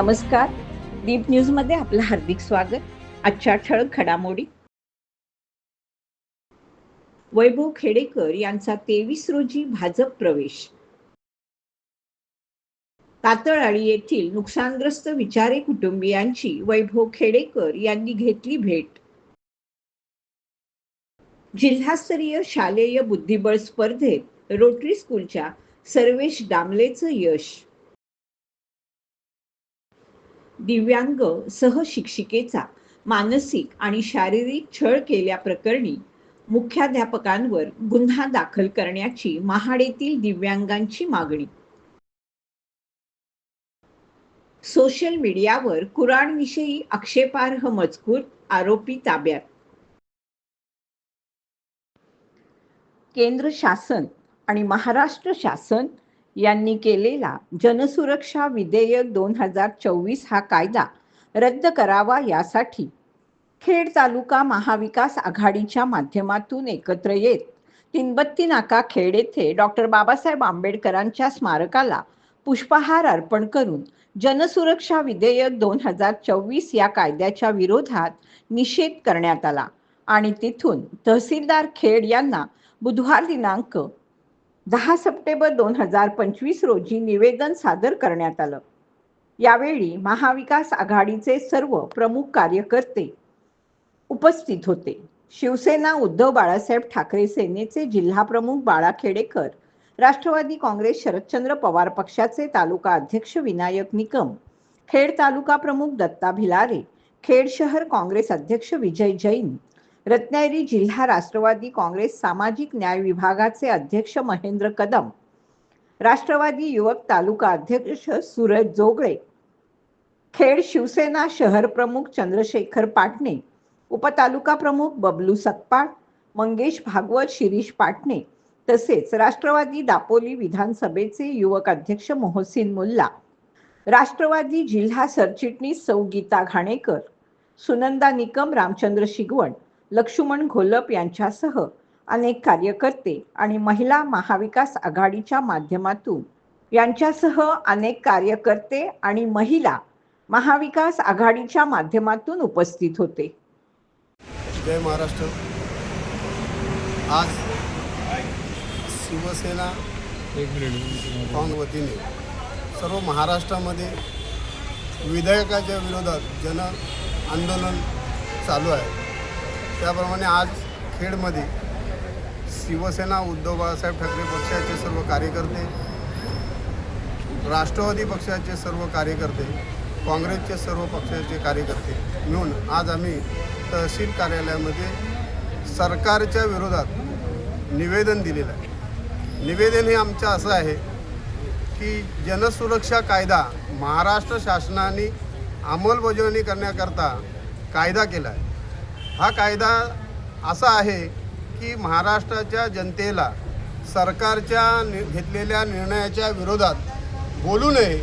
नमस्कार. दीप न्यूजमध्ये आपलं हार्दिक स्वागत. आजच्या ठळक घडामोडी. वैभव खेडेकर यांचा तेवीस रोजी भाजप प्रवेश. तातळाळी येथील नुकसानग्रस्त विचारे कुटुंबियांची वैभव खेडेकर यांनी घेतली भेट. जिल्हास्तरीय शालेय बुद्धिबळ स्पर्धेत रोटरी स्कूलच्या सर्वेश दामलेचं यश. दिव्यांग सहशिक्षिकेचा मानसिक आणि शारीरिक छळ केल्याप्रकरणी मुख्याध्यापकांवर गुन्हा दाखल करण्याची महाडेतील दिव्यांगांची मागणी. सोशल मीडियावर कुराणविषयी आक्षेपार्ह मजकूर आरोपी ताब्यात. केंद्र शासन आणि महाराष्ट्र शासन यांनी केलेला जनसुरक्षा विधेयक दोन हजार चोवीस हा कायदा रद्द करावा यासाठी खेड तालुका महाविकास आघाडीच्या माध्यमातून एकत्र येत तिनबत्ती नाका खेड येथे डॉक्टर बाबासाहेब आंबेडकरांच्या स्मारकाला पुष्पहार अर्पण करून जनसुरक्षा विधेयक दोन हजार चोवीस या कायद्याच्या विरोधात निषेध करण्यात आला. आणि तिथून तहसीलदार खेड यांना बुधवार दिनांक दहा सप्टेंबर दोन हजार पंचवीस रोजी निवेदन सादर करण्यात आलं. यावेळी महाविकास आघाडीचे सर्व प्रमुख कार्यकर्ते उपस्थित होते. शिवसेना उद्धव बाळासाहेब ठाकरे सेनेचे जिल्हाप्रमुख बाळा खेडेकर राष्ट्रवादी काँग्रेस शरदचंद्र पवार पक्षाचे तालुका अध्यक्ष विनायक निकम खेड तालुका प्रमुख दत्ता भिलारे खेड शहर काँग्रेस अध्यक्ष विजय जैन रत्नागिरी जिल्हा राष्ट्रवादी काँग्रेस सामाजिक न्याय विभागाचे अध्यक्ष महेंद्र कदम राष्ट्रवादी युवक तालुका अध्यक्ष सूरज जोगळे खेड शिवसेना शहर प्रमुख चंद्रशेखर पाटणे उपतालुका प्रमुख बबलू सकपाळ मंगेश भागवत शिरीष पाटणे तसेच राष्ट्रवादी दापोली विधानसभेचे युवक अध्यक्ष मोहसिन मुल्ला राष्ट्रवादी जिल्हा सरचिटणीस सौ गीता घाणेकर सुनंदा निकम रामचंद्र शिगवण लक्ष्मण घोलप यांच्यासह अनेक कार्यकर्ते आणि महिला महाविकास आघाडीच्या माध्यमातून यांच्यासह अनेक कार्यकर्ते आणि महिला महाविकास आघाडीच्या माध्यमातून उपस्थित होते. जय महाराष्ट्र. आज शिवसेना काँग वतीने सर्व महाराष्ट्रामध्ये विधेयकाच्या विरोधात जन आंदोलन चालू आहे. त्याप्रमाणे आज खेडमध्ये शिवसेना उद्धव बाळासाहेब ठाकरे पक्षाचे सर्व कार्यकर्ते राष्ट्रवादी पक्षाचे सर्व कार्यकर्ते काँग्रेसचे सर्व पक्षाचे कार्यकर्ते मिळून आज आम्ही तहसील कार्यालयामध्ये सरकारच्या विरोधात निवेदन दिलेलं आहे. निवेदन हे आमचं असं आहे की जनसुरक्षा कायदा महाराष्ट्र शासनाने अंमलबजावणी करण्याकरता कायदा केला आहे. हा कायदा असा आहे की महाराष्ट्राच्या जनतेला सरकारच्या नि घेतलेल्या निर्णयाच्या विरोधात बोलू नये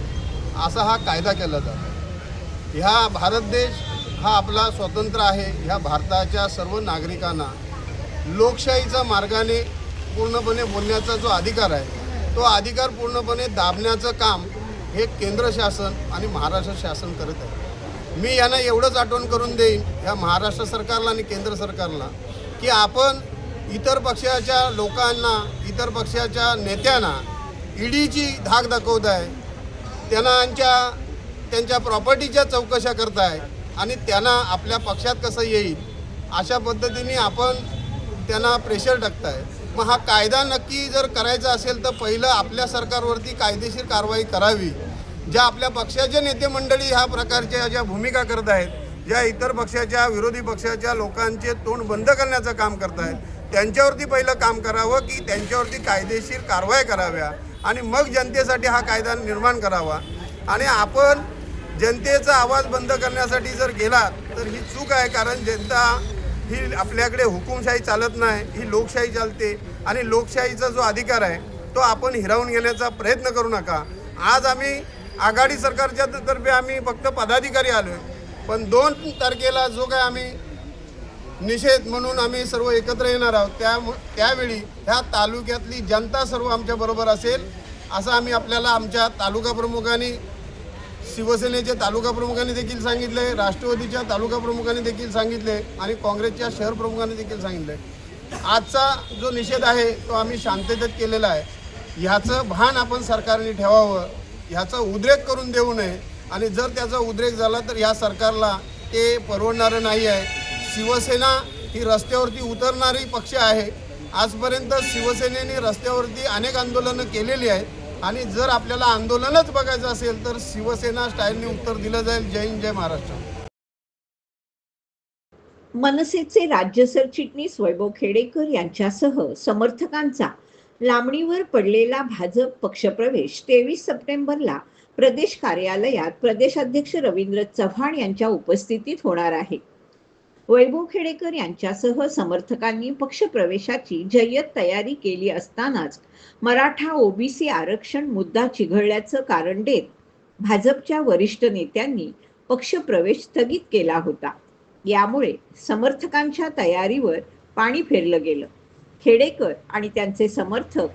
असा हा कायदा केला जातो. ह्या भारत देश हा आपला स्वतंत्र आहे ह्या भारताच्या सर्व नागरिकांना लोकशाहीच्या मार्गाने पूर्णपणे बोलण्याचा जो अधिकार आहे तो अधिकार पूर्णपणे दाबण्याचं काम हे केंद्र शासन आणि महाराष्ट्र शासन करत आहे. मी यांना एवढंच आठवण करून देईन ह्या महाराष्ट्र सरकारला आणि केंद्र सरकारला की आपण इतर पक्षाच्या लोकांना इतर पक्षाच्या नेत्यांना ईडीची धाक दाखवत आहे त्यांच्या त्यांच्या प्रॉपर्टीच्या चौकशा करताय आणि त्यांना आपल्या पक्षात कसं येईल अशा पद्धतीने आपण त्यांना प्रेशर टाकताय. मग हा कायदा नक्की जर करायचा असेल तर पहिलं आपल्या सरकारवरती कायदेशीर कारवाई करावी. ज्या आपल्या पक्षाचे नेते मंडळी ह्या प्रकारच्या ज्या भूमिका करत आहेत ज्या इतर पक्षाच्या विरोधी पक्षाच्या लोकांचे तोंड बंद करण्याचं काम करत आहेत त्यांच्यावरती पहिलं काम करावं की त्यांच्यावरती कायदेशीर कारवाई कराव्या आणि मग जनतेसाठी हा कायदा निर्माण करावा. आणि आपण जनतेचा आवाज बंद करण्यासाठी जर गेला तर ही चूक आहे कारण जनता ही आपल्याकडे हुकुमशाही चालत नाही ही लोकशाही चालते आणि लोकशाहीचा जो अधिकार आहे तो आपण हिरावून घेण्याचा प्रयत्न करू नका. आज आम्ही आघाडी सरकारच्या तर्फे आम्ही फक्त पदाधिकारी आलो आहे पण दोन तारखेला जो काय आम्ही निषेध म्हणून आम्ही सर्व एकत्र येणार आहोत त्या त्यावेळी ह्या तालुक्यातली जनता सर्व आमच्याबरोबर असेल असं आम्ही आपल्याला आमच्या तालुका प्रमुखांनी शिवसेनेच्या तालुका प्रमुखांनी देखील सांगितले राष्ट्रवादीच्या तालुका प्रमुखांनी देखील सांगितले आणि काँग्रेसच्या शहर प्रमुखांनी देखील सांगितले आजचा जो निषेध आहे तो आम्ही शांततेत केलेला आहे. ह्याचं भान आपण सरकारने ठेवावं. ह्याचा उद्रेक करून देऊ नये. आणि जर त्याचा उद्रेक झाला तर ह्या सरकारला ते परवडणारं नाही आहे. शिवसेना ही रस्त्यावरती उतरणारी पक्ष आहे. आजपर्यंत शिवसेनेने रस्त्यावरती अनेक आंदोलनं केलेली आहेत. आणि जर आपल्याला आंदोलनच बघायचं असेल तर शिवसेना स्टाईलने उत्तर दिलं जाईल. जय हिंद जय महाराष्ट्र. मनसेचे राज्य सरचिटणीस वैभव खेडेकर यांच्यासह समर्थकांचा लांबणीवर पडलेला भाजप पक्षप्रवेश तेवीस सप्टेंबरला प्रदेश कार्यालयात प्रदेशाध्यक्ष रवींद्र चव्हाण यांच्या उपस्थितीत होणार आहे. वैभव खेडेकर यांच्यासह समर्थकांनी पक्षप्रवेशाची जय्यत तयारी केली असतानाच मराठा ओबीसी आरक्षण मुद्दा चिघळल्याचं कारण देत भाजपच्या वरिष्ठ नेत्यांनी पक्षप्रवेश स्थगित केला होता. यामुळे समर्थकांच्या तयारीवर पाणी फेरलं गेलं. खेडेकर आणि त्यांचे समर्थक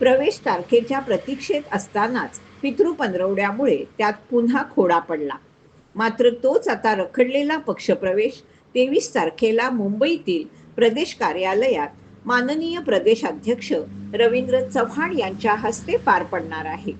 प्रवेश तारखेच्या प्रतीक्षेत असतानाच पितृ पंधरवड्यामुळे त्यात पुन्हा खोडा पडला. मात्र तोच आता रखडलेला पक्षप्रवेश तेवीस तारखेला मुंबईतील प्रदेश कार्यालयात माननीय प्रदेशाध्यक्ष रवींद्र चव्हाण यांच्या हस्ते पार पडणार आहे.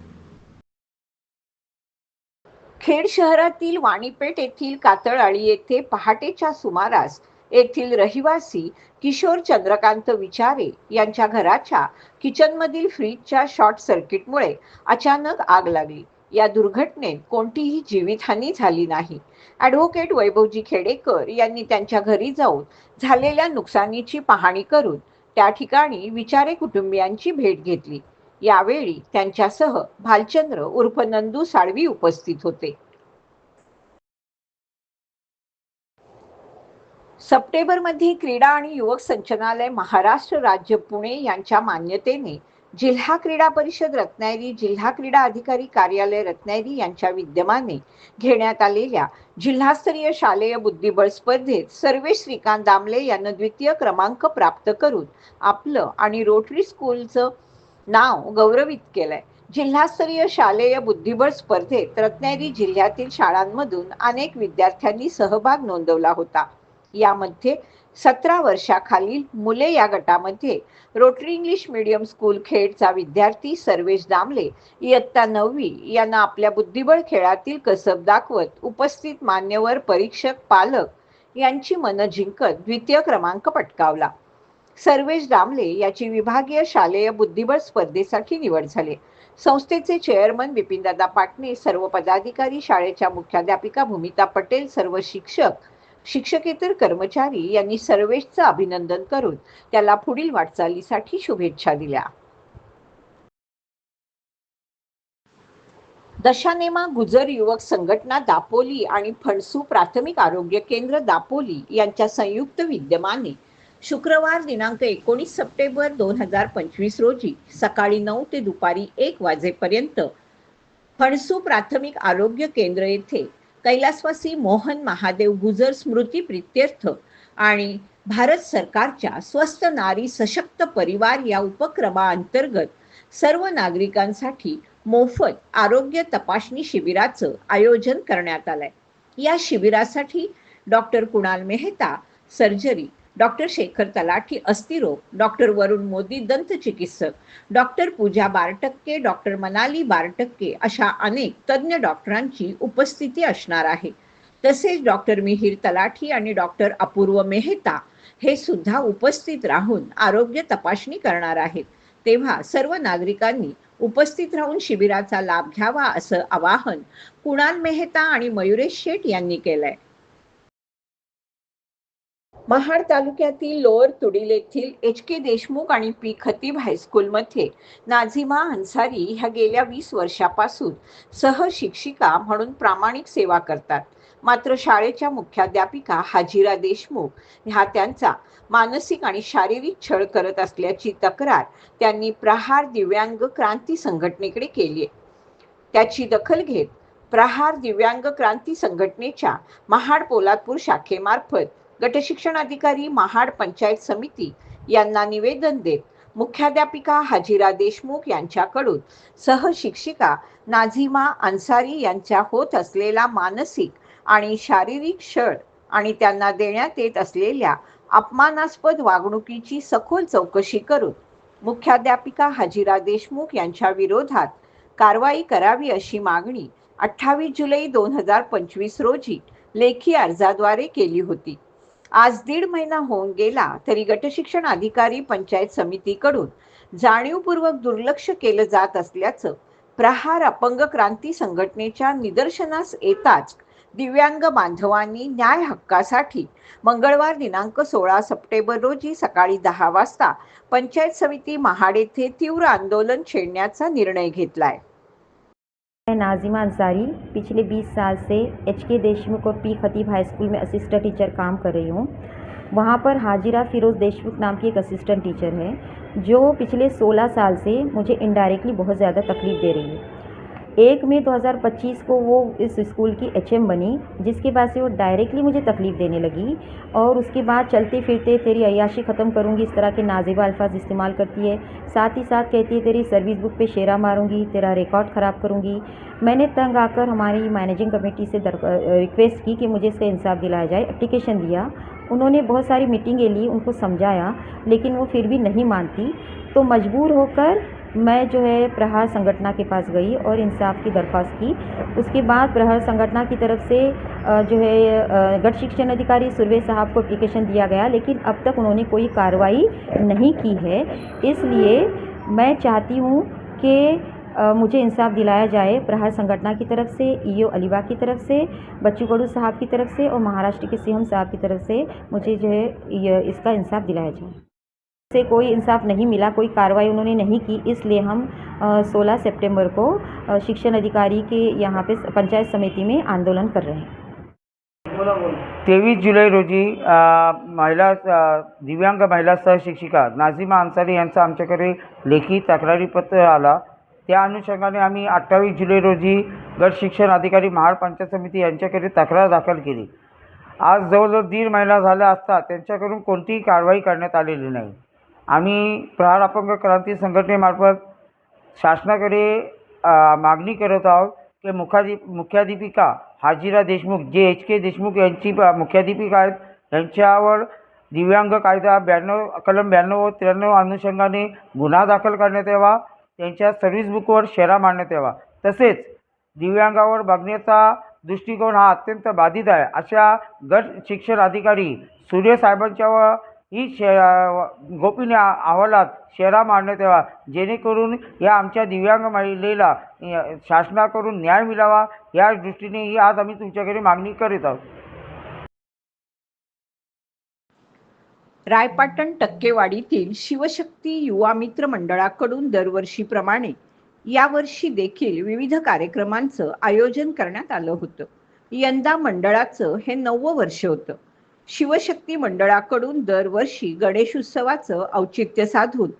खेड शहरातील वाणीपेठ येथील कातळाळी येथे पहाटेच्या सुमारास येथील रहिवासी किशोर चंद्रकांत विचारे यांच्या घराच्या किचनमधील फ्रीजच्या शॉर्ट सर्किटमुळे अचानक आग लागली. या दुर्घटनेत कोणतीही जीवितहानी झाली नाही. ॲडव्होकेट वैभवजी खेडेकर यांनी त्यांच्या घरी जाऊन झालेल्या नुकसानीची पाहणी करून त्या ठिकाणी विचारे कुटुंबियांची भेट घेतली. यावेळी त्यांच्यासह भालचंद्र उर्फ नंदू साळवी उपस्थित होते. सप्टेंबरमध्ये क्रीडा आणि युवक संचनालय महाराष्ट्र राज्य पुणे यांच्या मान्यतेने जिल्हा क्रीडा परिषद रत्नागिरी जिल्हा क्रीडा अधिकारी कार्यालय रत्नागिरी यांच्या विद्यमाने घेण्यात आलेल्या जिल्हास्तरीय शालेय बुद्धिबळ स्पर्धेत सर्वेश श्रीकांत दामले यांना द्वितीय क्रमांक प्राप्त करून आपलं आणि रोटरी स्कूलचं नाव गौरवित केलंय. जिल्हास्तरीय शालेय बुद्धिबळ स्पर्धेत रत्नागिरी जिल्ह्यातील शाळांमधून अनेक विद्यार्थ्यांनी सहभाग नोंदवला होता. यामध्ये सतरा वर्षाखालील मुले या गटामध्ये रोटरी इंग्लिश मीडियम स्कूल खेडचा विद्यार्थी सर्वेश दामले इयत्ता नववी यांना आपल्या बुद्धिबळ खेळातील कसब दाखवत उपस्थित मान्यवर परीक्षक पालक यांची मनं जिंकत द्वितीय क्रमांक पटकावला. सर्वेश दामले याची विभागीय शालेय बुद्धिबळ स्पर्धेसाठी निवड झाली. संस्थेचे चेअरमन बिपिनदादा पाटणे सर्व पदाधिकारी शाळेच्या मुख्याध्यापिका भूमिता पटेल सर्व शिक्षक शिक्षकेतर कर्मचारी यांनी सर्वेशचं अभिनंदन करून त्याला पुढील वाटचालीसाठी शुभेच्छा दिल्या. दशानेमा गुजर युवक संघटना दापोली आणि फणसू प्राथमिक आरोग्य केंद्र दापोली यांच्या संयुक्त विद्यमाने शुक्रवार दिनांक एकोणीस सप्टेंबर दोन हजार पंचवीस रोजी सकाळी नऊ ते दुपारी एक वाजेपर्यंत फणसू प्राथमिक आरोग्य केंद्र येथे कैलासवासी मोहन महादेव गुजर स्मृती प्रित्यर्थ आणि भारत सरकारच्या स्वस्त नारी सशक्त परिवार या उपक्रमाअंतर्गत सर्व नागरिकांसाठी मोफत आरोग्य तपासणी शिबिराचं आयोजन करण्यात आलंय. या शिबिरासाठी doctor Kunal Mehta surgery doctor Shekhar Talathi अस्थिरोग doctor Varun Modi दंत चिकित्सक डॉक्टर पूजा बारटक्के डॉक्टर मनाली बारटक्के अशा अनेक तज्ज्ञ डॉक्टरांची उपस्थिती असणार आहे. तसेच डॉक्टर मिहीर तलाठी आणि डॉक्टर अपूर्व मेहता हे सुद्धा उपस्थित राहून आरोग्य तपासणी करणार आहेत. तेव्हा सर्व नागरिकांनी उपस्थित राहून शिबिराचा लाभ घ्यावा असं आवाहन कुणाल मेहता आणि मयुरेश शेठ यांनी केलंय. महाड तालुक्यातील लोअर तुडील येथील एच के देशमुख आणि पी खतीब हायस्कूलमध्ये नाझिमा अन्सारी ह्या गेल्या वीस वर्षापासून सहशिक्षिका म्हणून प्रामाणिक सेवा करतात. मात्र शाळेच्या मुख्याध्यापिका हाजिरा देशमुख ह्या त्यांचा मानसिक आणि शारीरिक छळ करत असल्याची तक्रार त्यांनी प्रहार दिव्यांग क्रांती संघटनेकडे केली आहे. त्याची दखल घेत प्रहार दिव्यांग क्रांती संघटनेच्या महाड पोलादपूर शाखेमार्फत गटशिक्षण अधिकारी महाड पंचायत समिती यांना निवेदन देत मुख्याध्यापिका हाजिरा देशमुख यांच्याकडून सहशिक्षिका नाझिमा अन्सारी यांच्या होत असलेला मानसिक आणि शारीरिक छळ आणि त्यांना देण्यात येत असलेल्या अपमानास्पद वागणुकीची सखोल चौकशी करून मुख्याध्यापिका हाजिरा देशमुख यांच्या विरोधात कारवाई करावी अशी मागणी अठ्ठावीस जुलै दोन हजार पंचवीस रोजी लेखी अर्जाद्वारे केली होती. आज दीड महिना होऊन गेला तरी गटशिक्षण अधिकारी पंचायत समितीकडून जाणीवपूर्वक दुर्लक्ष केलं जात असल्याचं प्रहार अपंग क्रांती संघटनेच्या निदर्शनास येताच दिव्यांग बांधवांनी न्याय हक्कासाठी मंगळवार दिनांक सोळा सप्टेंबर रोजी सकाळी दहा वाजता पंचायत समिती महाड येथे तीव्र आंदोलन छेडण्याचा निर्णय घेतलाय. मैं नाजिमा अंसारी पिछले 20 साल से एच के देशमुख और पी खतीब हाई स्कूल में असिस्टेंट टीचर काम कर रही हूँ। वहाँ पर हाजिरा फिरोज़ देशमुख नाम की एक असिस्टेंट टीचर है, जो पिछले 16 साल से मुझे इनडायरेक्टली बहुत ज़्यादा तकलीफ़ दे रही है। एक मई 2025 को वो इस स्कूल की एचएम बनी, जिसके बाद से वो डायरेक्टली मुझे तकलीफ़ देने लगी और उसके बाद चलते फिरते तेरी अयाशी ख़त्म करूँगी, इस तरह के नाजिबा अल्फाज इस्तेमाल करती है। साथ ही साथ कहती है, तेरी सर्विस बुक पे शेरा मारूँगी, तेरा रिकॉर्ड ख़राब करूँगी। मैंने तंग आकर हमारी मैनेजिंग कमेटी से रिक्वेस्ट की कि मुझे इसका इंसाफ दिलाया जाए एप्लीकेशन दिया। उन्होंने बहुत सारी मीटिंगें ली उनको समझाया, लेकिन वो फिर भी नहीं मानती। तो मजबूर होकर मैं जो है प्रहार संगठना के पास गई और इंसाफ की दरख्वास्त की। उसके बाद प्रहार संगठना की तरफ़ से जो है गट शिक्षण अधिकारी सुरवे साहब को एप्लीकेशन दिया गया, लेकिन अब तक उन्होंने कोई कार्रवाई नहीं की है। इसलिए मैं चाहती हूँ कि मुझे इंसाफ दिलाया जाए प्रहार संगठना की तरफ़ से ईओ अलीबाग की तरफ़ से, बच्चू गड़ू साहब की तरफ़ से और महाराष्ट्र के सीएम साहब की तरफ़ से मुझे जो है इसका इंसाफ दिलाया जाए। से कोई इंसाफ नहीं मिला कोई कार्रवाई उन्होंने नहीं की इसलिए हम 16 सितंबर को शिक्षण अधिकारी के यहाँ पे पंचायत समिति में आंदोलन कर रहे हैं। तेवीस जुलै रोजी महिला दिव्यांग महिला सहशिक्षिका नाझिमा अन्सारी यांचा आमच्याकडे लेखी तक्रारीपत्र आला. त्या अनुषंगाने आम्ही अठ्ठावीस जुलै रोजी गट शिक्षण अधिकारी महाड पंचायत समिती यांच्याकडे तक्रार दाखल केली. आज जवळजवळ दीड महिना झाला असता त्यांच्याकडून कोणतीही कारवाई करण्यात आलेली नाही. आम्ही प्रहार अपंग क्रांती संघटनेमार्फत शासनाकडे मागणी करत आहोत की मुखाधी मुख्याध्यापिका हाजिरा देशमुख जे एच के देशमुख यांची प- मुख्याध्यापिका आहेत यांच्यावर दिव्यांग कायदा ब्याण्णव कलम ब्याण्णव व त्र्याण्णव अनुषंगाने गुन्हा दाखल करण्यात यावा त्यांच्या सर्व्हिस बुकवर शेरा मारण्यात यावा. तसेच दिव्यांगावर बघण्याचा दृष्टिकोन हा अत्यंत बाधित आहे. अशा गट शिक्षण अधिकारी सूर्य साहेबांच्या व ही शे गोपनीय अहवालात शेरा मारण्यात यावा जेणेकरून या आमच्या दिव्यांग महिलेला शासनाकडून न्याय मिळावा या दृष्टीने ही आज आम्ही तुमच्याकडे मागणी करीत आहोत. रायपाटण टक्केवाडीतील शिवशक्ती युवा मित्र मंडळाकडून दरवर्षीप्रमाणे यावर्षी देखील विविध कार्यक्रमांचं आयोजन करण्यात आलं होतं. यंदा मंडळाचं हे नववं वर्ष होतं. शिवशक्ती मंडळाकडून दरवर्षी गणेशोत्सवाचं औचित्य साधून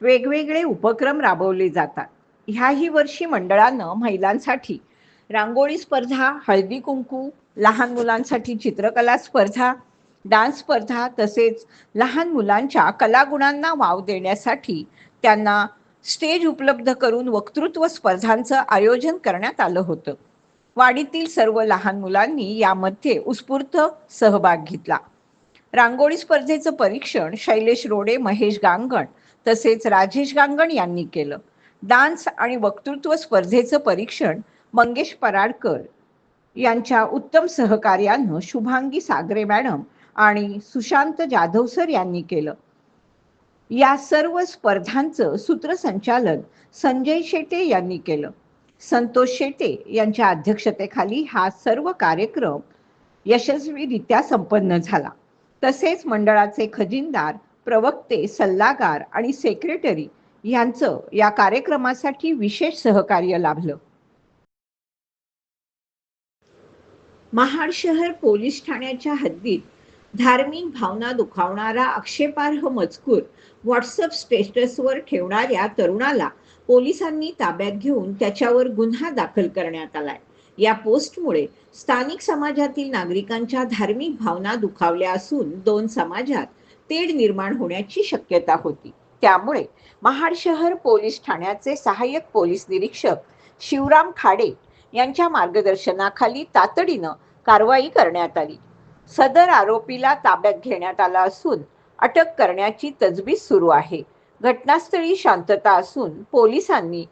वेगवेगळे उपक्रम राबवले जातात. ह्याही वर्षी मंडळानं महिलांसाठी रांगोळी स्पर्धा हळदी कुंकू लहान मुलांसाठी चित्रकला स्पर्धा डान्स स्पर्धा तसेच लहान मुलांच्या कलागुणांना वाव देण्यासाठी त्यांना स्टेज उपलब्ध करून वक्तृत्व स्पर्धांचं आयोजन करण्यात आलं होतं. वाडीतील सर्व लहान मुलांनी यामध्ये उत्स्फूर्त सहभाग घेतला. रांगोळी स्पर्धेचं परीक्षण शैलेश रोडे महेश गांगण तसेच राजेश गांगण यांनी केलं. डान्स आणि वक्तृत्व स्पर्धेचं परीक्षण मंगेश पराडकर यांच्या उत्तम सहकार्यानं शुभांगी सागरे मॅडम आणि सुशांत जाधव सर यांनी केलं. या सर्व स्पर्धांचं सूत्रसंचालन संजय शेटे यांनी केलं. संतोष शेटे यांच्या अध्यक्षतेखाली हा सर्व कार्यक्रम यशस्वीरित्या संपन्न झाला. तसेच मंडळाचे खजिनदार प्रवक्ते सल्लागार आणि सेक्रेटरी यांचं या कार्यक्रमासाठी विशेष सहकार्य लाभलं. महाड शहर पोलीस ठाण्याच्या हद्दीत धार्मिक भावना दुखावणारा आक्षेपार्ह मजकूर व्हॉट्सअप स्टेटसवर ठेवणाऱ्या तरुणाला पोलिसांनी ताब्यात घेऊन त्याच्यावर गुन्हा दाखल करण्यात आलाय. या पोस्टमुळे स्थानिक समाजातील नागरिकांच्या धार्मिक भावना दुखावल्या असून दोन समाजात तेढ निर्माण होण्याची शक्यता होती. त्यामुळे महाड शहर पोलीस ठाण्याचे सहाय्यक पोलीस निरीक्षक शिवराम खाडे यांच्या मार्गदर्शनाखाली तातडीनं कारवाई करण्यात आली. सदर आरोपीला ताब्यात घेण्यात आला असून अटक करण्याची तजवीज सुरू आहे. घटनास्थळी शांतता असून पोलिसांनी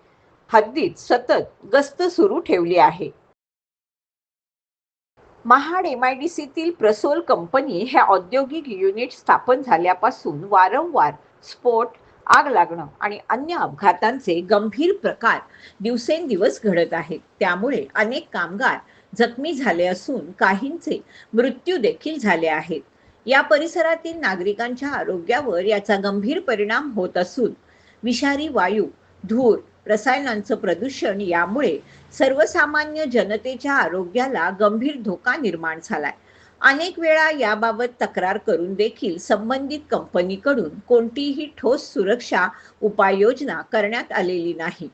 हद्दीत सतत गस्त सुरू ठेवली आहे. महाड एम आय डी सीतील प्रसोल कंपनी हे औद्योगिक युनिट स्थापन झाल्यापासून वारंवार स्फोट आग लागणं आणि अन्य अपघातांचे गंभीर प्रकार दिवसेंदिवस घडत आहेत. त्यामुळे अनेक कामगार जखमी झाले असून काहींचे मृत्यू देखील झाले आहेत. या परिसरातील नागरिकांच्या आरोग्यावर याचा गंभीर परिणाम होत असून विषारी वायू धूर रसायनांचं प्रदूषण यामुळे सर्वसामान्य जनतेच्या आरोग्याला गंभीर धोका निर्माण झालाय. अनेक वेळा याबाबत तक्रार करून देखील संबंधित कंपनीकडून कोणतीही ठोस सुरक्षा उपाययोजना करण्यात आलेली नाही.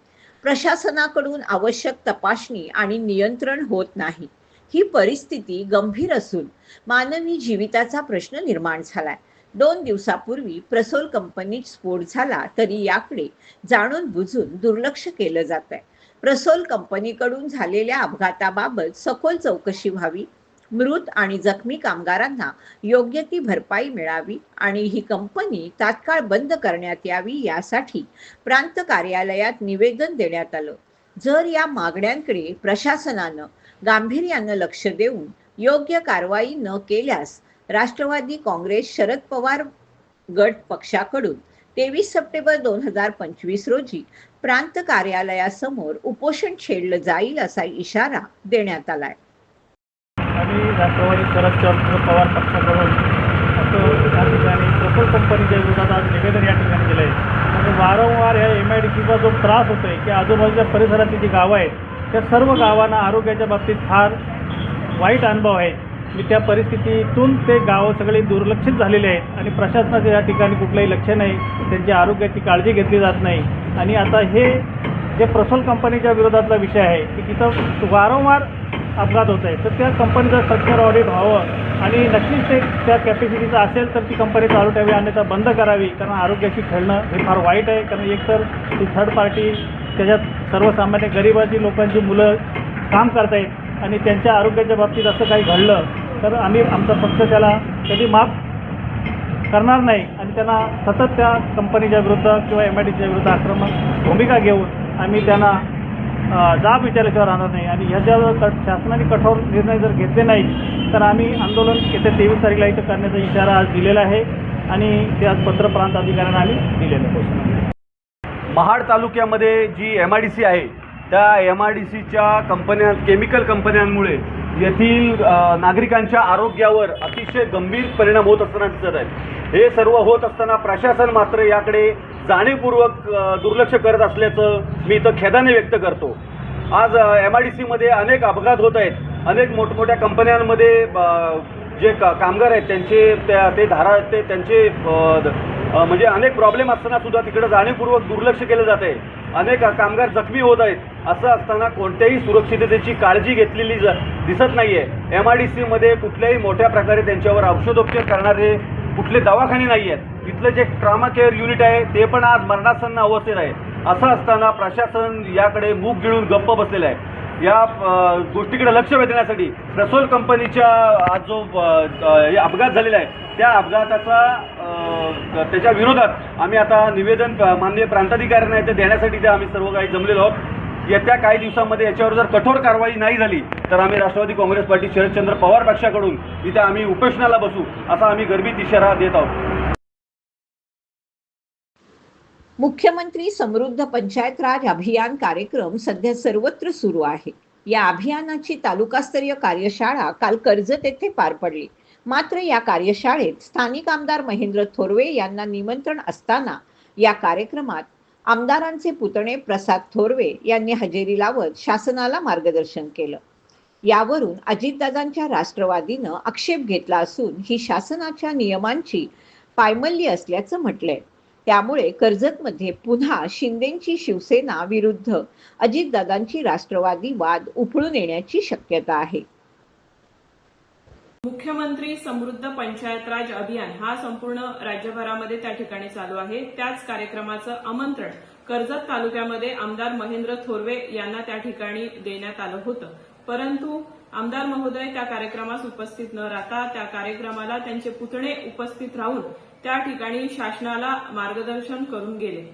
प्रशासनाकडून आवश्यक तपासणी आणि नियंत्रण होत नाही. ही परिस्थिती गंभीर असून मानवी जीविताचा प्रश्न निर्माण झालाय. दोन दिवसापूर्वी प्रसोल कंपनीत स्फोट झाला तरी याकडे जाणून बुजून दुर्लक्ष केलं जात आहे प्रसोल कंपनीकडून झालेल्या अपघाताबाबत सखोल चौकशी व्हावी मृत आणि जखमी कामगारांना योग्य ती भरपाई मिळावी आणि ही कंपनी तात्काळ बंद करण्यात यावी यासाठी प्रांत कार्यालयात निवेदन देण्यात आलं. जर या मागण्यांकडे प्रशासनानं गांभीर्यानं लक्ष देऊन योग्य कारवाई न केल्यास राष्ट्रवादी काँग्रेस शरद पवार गट पक्षाकडून तेवीस सप्टेंबर दोन हजार पंचवीस रोजी प्रांत कार्यालयासमोर उपोषण छेडलं जाईल असा इशारा देण्यात आलाय. आणि राष्ट्रवादी शरदचंद्र पवार पक्षाकडून असं या ठिकाणी पेट्रोल कंपनीच्या विरोधात आज निवेदन या ठिकाणी दिलं आहे आणि वारंवार या एम आय डी सीचा जो त्रास होतो आहे की आजूबाजूच्या परिसरातली जी गावं आहेत त्या सर्व गावांना आरोग्याच्या बाबतीत फार वाईट अनुभव आहे. की त्या परिस्थितीतून ते गावं सगळे दुर्लक्षित झालेले आहेत आणि प्रशासनाचं या ठिकाणी कुठलंही लक्ष नाही. त्यांच्या आरोग्याची काळजी घेतली जात नाही. आणि आता हे जे प्रसोल कंपनीच्या विरोधातला विषय आहे की तिथं वारंवार अपघात होत आहे तर त्या कंपनीचं स्ट्रक्चर ऑडिट व्हावं आणि नक्कीच ते त्या कॅपॅसिटीचं असेल तर ती कंपनी चालू ठेवी अन्यथा बंद करावी. कारण आरोग्याची खेळणं हे फार वाईट आहे. कारण एकतर ती थर्ड पार्टी त्याच्यात सर्वसामान्य गरिबाची लोकांची मुलं काम करतायत आणि त्यांच्या आरोग्याच्या बाबतीत असं काही घडलं तर आम्ही आमचा पक्ष त्याला कधी माफ करणार नाही आणि त्यांना सतत त्या कंपनीच्या विरुद्ध किंवा एम आय डीच्या विरुद्ध आक्रमक भूमिका घेऊन आम्ही त्यांना जाब विचारल्याशिवाय राहणार नाही. आणि ह्याच्यावर कट शासनाने कठोर निर्णय जर घेतले नाही तर आम्ही आंदोलन येत्या तेवीस तारीखला इथं करण्याचा इशारा आज दिलेला आहे आणि ते आज पत्र प्रांत अधिकाऱ्यांना आम्ही दिलेलं आहे. महाड तालुक्यामध्ये जी एम आय डी सी आहे त्या एम आय डी सीच्या कंपन्या केमिकल कंपन्यांमुळे येथील नागरिकांच्या आरोग्यावर अतिशय गंभीर परिणाम होत असताना दिसत आहेत. हे सर्व होत असताना प्रशासन मात्र याकडे जाणीवपूर्वक दुर्लक्ष करत असल्याचं मी इथं खेदाने व्यक्त करतो. आज एम आय डी सीमध्ये अनेक अपघात होत आहेत. अनेक मोठमोठ्या कंपन्यांमध्ये जे का कामगार आहेत त्यांचे त्या ते धारा ते त्यांचे म्हणजे अनेक प्रॉब्लेम असताना सुद्धा तिकडे जाणीवपूर्वक दुर्लक्ष केलं जात आहे अनेक कामगार जखमी होत आहेत. असं असताना कोणत्याही सुरक्षिततेची काळजी घेतलेली ज दिसत नाही आहे एम आय डी सीमध्ये कुठल्याही मोठ्या प्रकारे त्यांच्यावर औषधोपचार करणारे कुठले दवाखाने नाही आहेत तिथलं जे ट्रामा केअर युनिट आहे ते पण आज मरणासन्न अवस्थेत आहे. असं असताना प्रशासन याकडे मूग गिळून गप्प बसलेलं आहे. या गोष्टीकडे लक्ष वेधण्यासाठी रसोल कंपनीच्या आज जो हे अपघात झालेला आहे त्या अपघाताचा त्याच्या विरोधात आम्ही आता निवेदन माननीय प्रांताधिकाऱ्यांना येथे देण्यासाठी ते आम्ही सर्व काही जमलेलो आहोत. येत्या काही दिवसामध्ये याच्यावर जर कठोर कारवाई नाही झाली तर आम्ही राष्ट्रवादी काँग्रेस पार्टी शरदचंद्र पवार पक्षाकडून इथे आम्ही उपोषणाला बसू असा आम्ही गर्भीत इशारा देत आहोत. मुख्यमंत्री समृद्ध पंचायत राज अभियान कार्यक्रम सध्या सर्वत्र सुरू आहे. या अभियानाची तालुकास्तरीय कार्यशाळा काल कर्जत येथे पार पडली. मात्र या कार्यशाळेत स्थानिक आमदार महेंद्र थोरवे यांना निमंत्रण असताना या कार्यक्रमात आमदारांचे पुतणे प्रसाद थोरवे यांनी हजेरी लावत शासनाला मार्गदर्शन केलं. यावरून अजितदादांच्या राष्ट्रवादीनं आक्षेप घेतला असून ही शासनाच्या नियमांची पायमल्ली असल्याचं म्हटलंय. त्यामुळे कर्जतमध्ये पुन्हा शिंदेची शिवसेना विरुद्ध अजितदादांची राष्ट्रवादी वाद उफळून येण्याची शक्यता आहे. मुख्यमंत्री समृद्ध पंचायत राज अभियान हा संपूर्ण राज्यभरामध्ये त्या ठिकाणी चालू आहे. त्याच कार्यक्रमाचं आमंत्रण कर्जत तालुक्यामध्ये आमदार महेंद्र थोरवे यांना त्या ठिकाणी देण्यात आलं होतं. परंतु आमदार महोदय त्या कार्यक्रमास उपस्थित न राहता त्या कार्यक्रमाला त्यांचे पुतणे उपस्थित राहून त्या ठिकाणी शासनाला मार्गदर्शन करून गेले.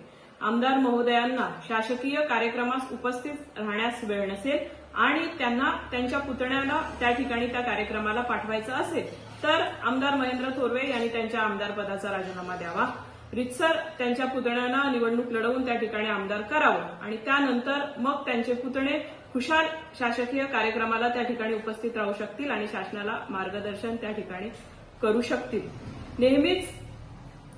आमदार महोदयांना शासकीय कार्यक्रमास उपस्थित राहण्यास वेळ नसेल आणि त्यांना त्यांच्या पुतण्याला त्या ठिकाणी त्या कार्यक्रमाला पाठवायचं असेल तर आमदार महेंद्र थोरवे यांनी त्यांच्या आमदार पदाचा राजीनामा द्यावा. रितसर त्यांच्या पुतण्यांना निवडणूक लढवून त्या ठिकाणी आमदार करावं आणि त्यानंतर मग त्यांचे पुतणे खुशाल शासकीय कार्यक्रमाला त्या ठिकाणी उपस्थित राहू शकतील आणि शासनाला मार्गदर्शन त्या ठिकाणी करू शकतील. नेहमीच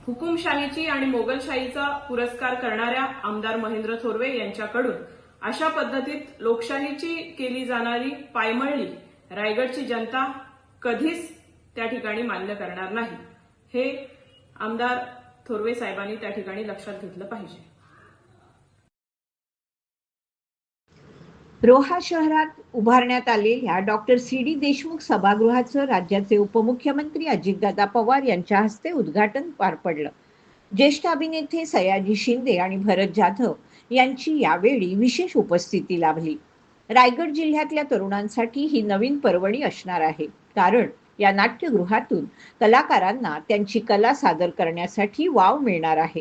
हुकुमशाहीची आणि मोगलशाहीचा पुरस्कार करणाऱ्या आमदार महेंद्र थोरवे यांच्याकडून अशा पद्धतीत लोकशाहीची केली जाणारी पायमळणी रायगडची जनता कधीच त्या ठिकाणी मान्य करणार नाही. हे आमदार थोरवे साहेबांनी त्या ठिकाणी लक्षात घेतलं पाहिजे. रोहा शहरात उभारण्यात आलेल्या डॉक्टर सी डी देशमुख सभागृहाचं राज्याचे उपमुख्यमंत्री अजितदादा पवार यांच्या हस्ते उद्घाटन पार पडलं. ज्येष्ठ अभिनेते सयाजी शिंदे आणि भरत जाधव यांची यावेळी विशेष उपस्थिती लाभली. रायगड जिल्ह्यातल्या तरुणांसाठी ही नवीन पर्वणी असणार आहे. कारण या नाट्यगृहातून कलाकारांना त्यांची कला सादर करण्यासाठी वाव मिळणार आहे.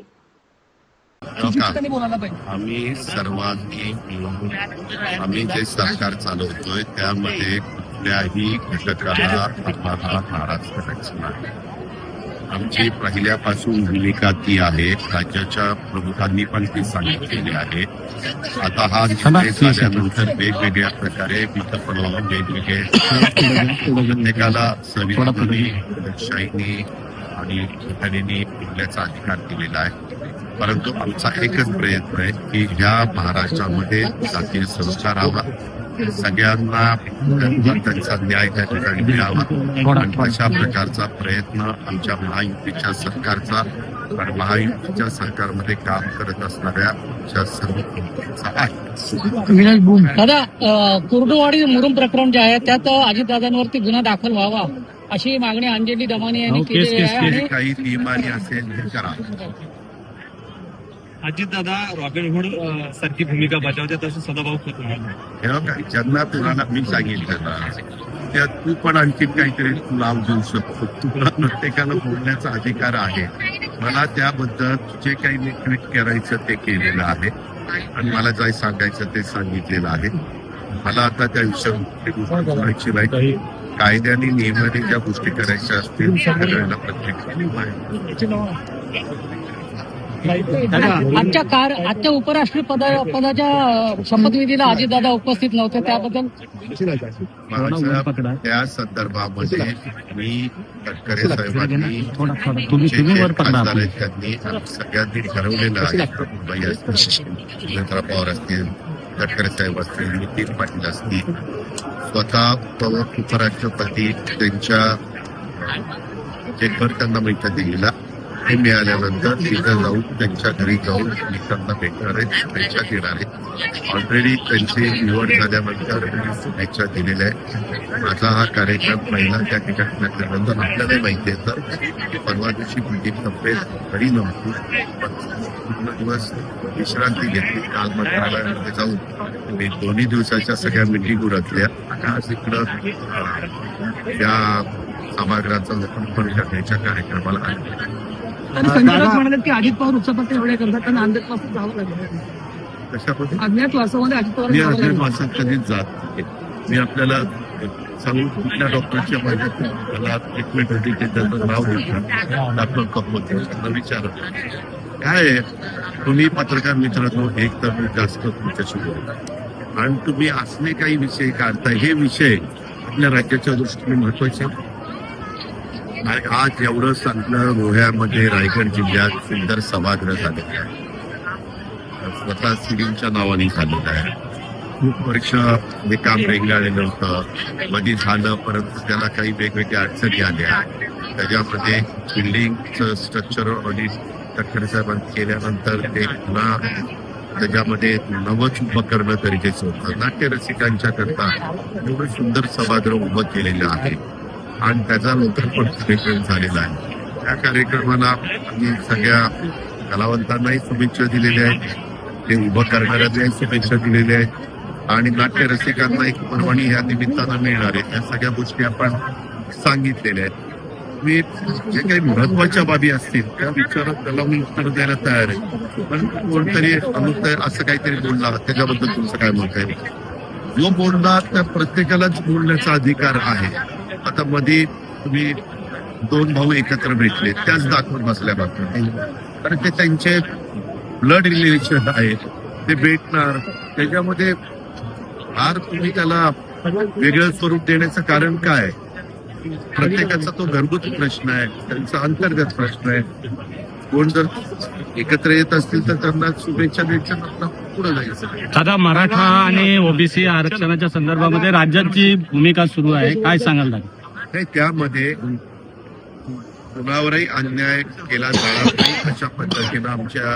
आम्ही सर्वांनी मिळून आम्ही जे सरकार चालवतोय त्यामध्ये कुठल्याही घटकाला आम्हाला नाराज करायचं नाही. आमची पहिल्यापासून भूमिका ती आहे राज्याच्या प्रमुखांनी पण ती सांगितलेली आहे. आता हा निर्णय झाल्यानंतर वेगवेगळ्या प्रकारे विकल्पना वेगवेगळे प्रत्येकाला संविधानाने लोकशाहीने आणि घटनेने बोलण्याचा अधिकार दिलेला आहे. परंतु आमचा एकच प्रयत्न आहे की ह्या महाराष्ट्रामध्ये जातीय संस्कार हवा सगळ्यांना त्यांचा न्याय त्या ठिकाणी मिळावा. आणि अशा प्रकारचा प्रयत्न आमच्या महायुतीच्या सरकारचा आणि महायुतीच्या सरकारमध्ये काम करत असणाऱ्या आमच्या सर्व दादा कुर्डुवाडी मुरुम प्रकरण जे आहे त्यात अजितदादांवरती गुन्हा दाखल व्हावा अशी मागणी अंजली दमाने यांनी केली आहे. काही नियमाने असेल हे करा. अजितदादा रॉबिनहुड सारखी भूमिका बजावतात असं सदाभाऊ खोत ज्यांना तुला मी सांगितलं ना त्या तू पण आणखी काहीतरी नाव देऊ शकतो. तुला प्रत्येकाला बोलण्याचा अधिकार आहे. मला त्याबद्दल जे काही मी ट्विट करायचं ते केलेलं आहे. आणि मला जे सांगायचं ते सांगितलेलं आहे. मला आता त्या विषयावर बोलायची नाही. कायद्याने नियमाने ज्या गोष्टी करायच्या असतील त्या करायला प्रत्येक आजच्या कार आजच्या उपराष्ट्रीय पदा पदाच्या शपथविधीला अजितदादा उपस्थित नव्हते त्याबद्दल त्या संदर्भामध्ये मी तटकरे साहेबांनी त्यांनी सगळ्यांनी ठरवलेलं आहे. प्रभुबाई असतील पवार असतील तटकरे साहेब असतील नितीन पाटील असतील स्वतः उपराष्ट्रपती त्यांच्या जे घर त्यांना मिळतं दिलेला हे मिळाल्यानंतर तिथं जाऊन त्यांच्या घरी जाऊन मी त्यांना भेटणार आहे शुभेच्छा देणार आहे ऑलरेडी त्यांची निवड झाल्यानंतर शुभेच्छा दिलेल्या आहे माझा हा कार्यक्रम पहिला त्या ठिकाणी लागल्यानंतर आपल्याला माहिती आहे तर परवा दिवशी मिटिंग संपेल घरी नव्हती. पण पूर्ण दिवस विश्रांती घेतली. काल मंत्रालयामध्ये जाऊन मी दोन्ही दिवसाच्या सगळ्या मिटिंग उरकल्या आज इकडं त्या या सभागृहाचं करू शकण्याच्या कार्यक्रमाला आले. आणि संजय राऊत म्हणाले की अजित पवार करतात त्यांना जावं लागेल कशामध्ये अज्ञात वासामध्ये अजित पवार मी वाचत कधीच जात नाही. मी आपल्याला सांगू कुठल्या डॉक्टरच्या माझ्या ते त्याचं नाव डॉक्टर कपमत त्यांना विचारत काय? तुम्ही पत्रकार मित्रांनो एक तर मी जास्त तुमच्याशी बोलतो आणि तुम्ही असले काही विषय काढताय हे विषय आपल्या राज्याच्या दृष्टीने महत्त्वाचे. आणि आज एवढं चांगलं गोव्यामध्ये रायगड जिल्ह्यात सुंदर सभागृह झालेलं आहे. स्वतः सिडींच्या नावाने झालेलं आहे. खूप वर्ष हे काम रेंगाळलेलं होतं. मध्ये झालं परंतु त्याला काही वेगवेगळ्या अडचणी आल्या. त्याच्यामध्ये बिल्डिंगचं स्ट्रक्चर ऑडिट तटकरे साहेबांनी केल्यानंतर ते पुन्हा त्याच्यामध्ये नवच उभं करणं गरजेचं होतं. नाट्य रसिकांच्या करता एवढं सुंदर सभागृह उभं केलेलं आहे. आणि त्याचा नंतर पण कार्यक्रम झालेला आहे. त्या कार्यक्रमाला आम्ही सगळ्या कलावंतांनाही शुभेच्छा दिलेल्या आहेत. ते उभं करणाऱ्यांनाही शुभेच्छा दिलेल्या आहेत. आणि नाट्य रसिकांना एक परवानी या निमित्तानं मिळणार आहे. त्या सगळ्या गोष्टी आपण सांगितलेल्या आहेत. मी जे काही महत्त्वाच्या बाबी असतील त्या विचारात त्याला मी उत्तर द्यायला तयार आहे. पण कोणतरी अनुत असं काहीतरी बोलला त्याच्याबद्दल तुमचं काय मत आहे? जो बोलला त्या प्रत्येकालाच बोलण्याचा अधिकार आहे. आता मध्ये तुम्ही दोन भाऊ एकत्र भेटले त्याच दाखवून बसल्या बातम्या. कारण ते त्यांचे ब्लड रिलेशन आहे ते भेटणार. त्याच्यामध्ये फार तुम्ही त्याला वेगळं स्वरूप देण्याचं कारण काय? प्रत्येकाचा तो घरगुती प्रश्न आहे त्यांचा अंतर्गत प्रश्न आहे. कोण जर एकत्र येत असतील तर त्यांना शुभेच्छा द्यायच्या पुढे जायचं दादा मराठा आणि ओबीसी आरक्षणाच्या संदर्भामध्ये राज्याची भूमिका सुरू आहे. काय सांगाल दादा? नाही त्यामध्ये कुणावरही अन्याय केला जाणार नाही अशा पद्धतीनं आमच्या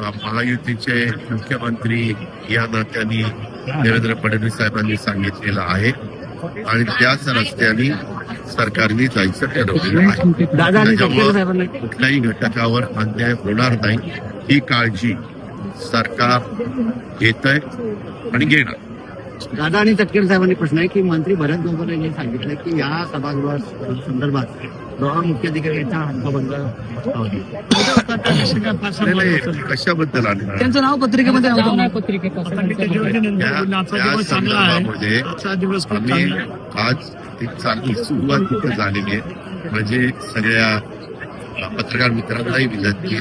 महायुतीचे मुख्यमंत्री या नात्याने देवेंद्र फडणवीस साहेबांनी सांगितलेलं आहे. आणि त्याच रस्त्याने सरकारने जायचं ठरवलेलं आहे. त्याच्यामुळं कुठल्याही घटकावर अन्याय होणार नाही. ही काळजी सरकार घेत आहे आणि घेणार. दादा आणि तटकरे साहेबांनी प्रश्न आहे की मंत्री भरत गोगोले यांनी सांगितलं की या सभागृहा संदर्भात दोहा मुख्याधिकारी यांचा कशाबद्दल त्यांचं नाव पत्रिकेमध्ये संदर्भामध्ये आम्ही आज एक चांगली सुरुवात तिथे झालेली आहे. म्हणजे सगळ्या पत्रकार मित्रांनाही विनंती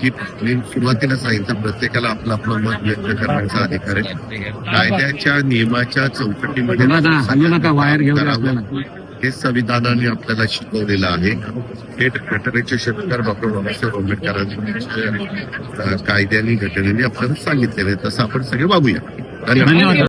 की मी सुरुवातीला सांगितलं प्रत्येकाला आपलं आपलं मत व्यक्त करण्याचा अधिकार आहे. कायद्याच्या नियमाच्या चौकटीमध्ये. हे संविधानाने आपल्याला शिकवलेलं आहे. हे घटनेचे शतकर डॉक्टर बाबासाहेब आंबेडकरांच्या कायद्याने घटनेने आपल्याला सांगितलेलं आहे. तसं आपण सगळे वागूया धन्यवाद.